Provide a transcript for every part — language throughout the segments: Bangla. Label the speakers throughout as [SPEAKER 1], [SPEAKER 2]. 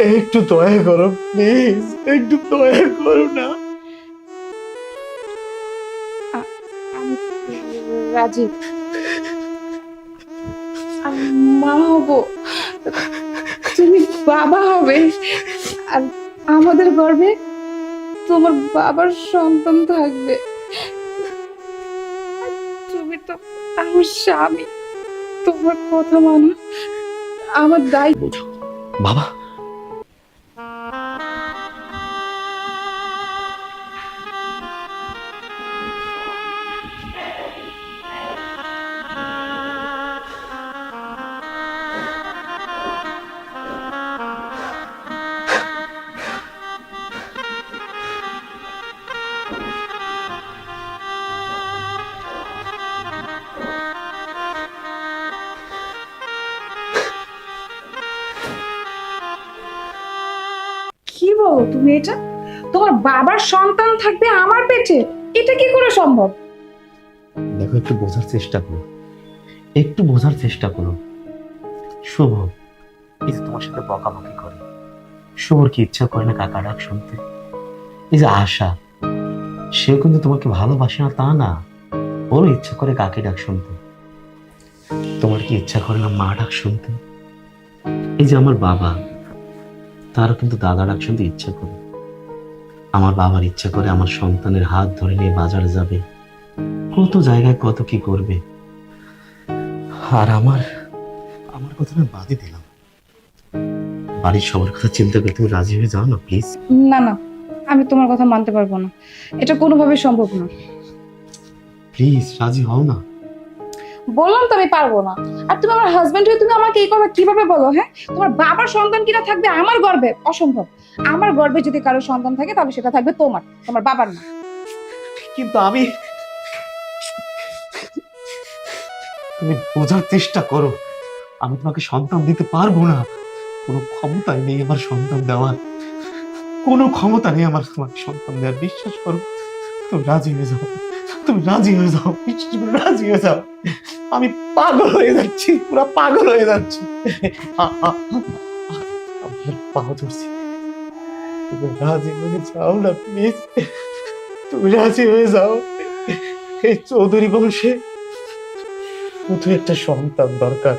[SPEAKER 1] একটু দয়া করো প্লিজ একটু দয়া করো না।
[SPEAKER 2] আমি রাজি। আমি মা হব। তুমি বাবা হবে। আর আমাদের গর্ভে তোমার বাবার সন্তান থাকবে। তুমি তো আমার স্বামী। তোমার কথা মানো। আমার দায়িত্ব।
[SPEAKER 1] বাবা।
[SPEAKER 2] কি বলো তুমি এটা? তোমার বাবার সন্তান থাকবে আমার পেটে, এটা কি করে সম্ভব?
[SPEAKER 1] দেখো, একটু বোঝার চেষ্টা করো। একটু বোঝার চেষ্টা করো। শুভ, এই যে তোমার সাথে বকাবকি করে। শুভর কি ইচ্ছা করে না কাকা ডাক শুনতে? এই যে আশা, সেও কিন্তু তোমাকে ভালোবাসে না, তা না। ওরও ইচ্ছা করে কাকে ডাক শুনতে। তোমার কি ইচ্ছা করে না মা ডাক শুনতে? এই যে আমার বাবা তারও কিন্তু দাদা ডাক শুনতে ইচ্ছা করে। আমার বাবার ইচ্ছা করে আমার সন্তানের হাত ধরে নিয়ে বাজারে যাবে। কত জায়গায় কত কি করবে। আর আমার আমার কথা আমি বাদই দিলাম। বাড়ির সবার কথা চিন্তা করে তুমি রাজি হয়ে যাও না প্লিজ।
[SPEAKER 2] না না আমি তোমার কথা মানতে পারব না। এটা কোনোভাবে সম্ভব না।
[SPEAKER 1] প্লিজ রাজি হও না।
[SPEAKER 2] বললাম তো আমি পারব না। আর তুমি আমার হাজবেন্ড হয়ে তুমি আমাকে এই কথা কীভাবে বলো হ্যাঁ? তোমার বাবার সন্তান কিনা থাকবে আমার গর্ভে? অসম্ভব। আমার গর্ভে যদি কারও সন্তান থাকে, তাহলে সেটা থাকবে তোমার তোমার বাবার না।
[SPEAKER 1] কিন্তু আমি তুমি বোঝার চেষ্টা করো। আমি তোমাকে সন্তান দিতে পারব না। কোনো ক্ষমতা নেই আমার সন্তান দেওয়ার। কোনো ক্ষমতা নেই আমার তোমাকে সন্তান দেওয়ার। বিশ্বাস করো, তুমি রাজি হয়ে যাও। তুমি রাজি হয়ে যাও রাজি হয়ে যাও। আমি পাগল হয়ে যাচ্ছি, পুরো পাগল হয়ে যাচ্ছি। ধরছি। তুমি রাজি হয়ে যাও না প্লিজ তুমি রাজি হয়ে যাও? এই চৌধুরী বংশে শুধু একটা সন্তান দরকার।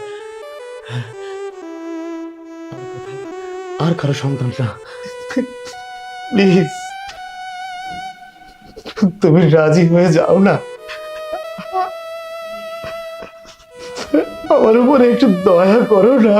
[SPEAKER 1] আর কারও সন্তান না। প্লিজ তুমি রাজি হয়ে যাও না? আমার উপরে একটু দয়া করো না।